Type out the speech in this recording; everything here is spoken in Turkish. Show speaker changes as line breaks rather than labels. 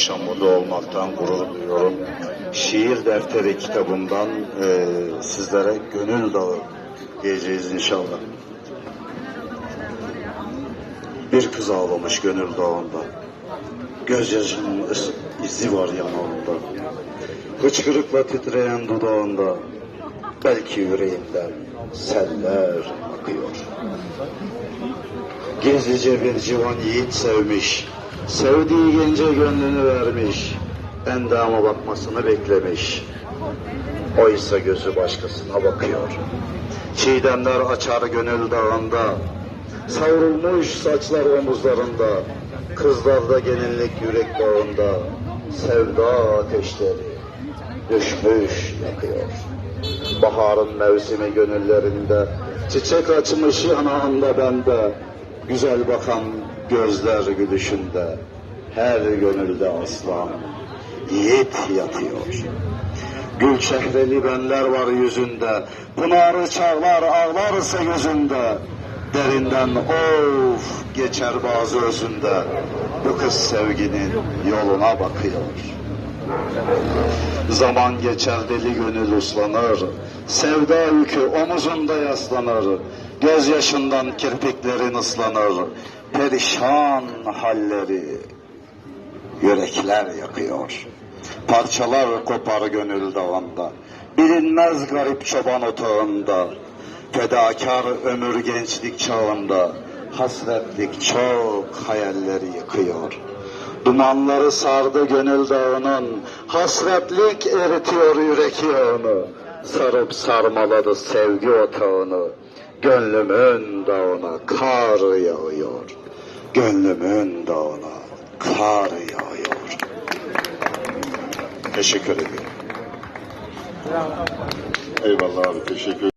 akşam burada olmaktan gurur duyuyorum. Şiir defteri kitabımdan e, sizlere gönül dağı diyeceğiz inşallah. Bir kız ağlamış gönül dağında. Gözyaşının izi var yanağında. Hıçkırıkla titreyen dudağında. Belki yüreğinden seller akıyor. Gizlice bir civan yiğit sevmiş. Sevdiği gence gönlünü vermiş. Endama bakmasını beklemiş. Oysa gözü başkasına bakıyor. Çiğdemler açar gönül dağında. Savrulmuş saçlar omuzlarında. Kızlarda gelinlik yürek bağında. Sevda ateşleri düşmüş yakıyor. Baharın mevsimi gönüllerinde, çiçek açmış yanağında bende, güzel bakan gözler gülüşünde, her gönülde aslan, yiğit yatıyor. Gül çehreli benler var yüzünde, pınarı çağlar ağlarsa gözünde, derinden of geçer bazı özünde, bu kız sevginin yoluna bakıyor. Zaman geçer deli gönül uslanır, sevda yükü omuzunda yaslanır, gözyaşından kirpiklerin ıslanır, perişan halleri yürekler yakıyor. Parçalar kopar gönül dağında, bilinmez garip çoban otağında, fedakar ömür gençlik çağında, hasretlik çok hayalleri yıkıyor. Dumanları sardı gönül dağının, hasretlik eritiyor yürek yağını. Sarıp sarmaladı sevgi otağını, gönlümün dağına kar yağıyor. Gönlümün dağına kar yağıyor. Teşekkür ediyorum.
Eyvallah abi teşekkür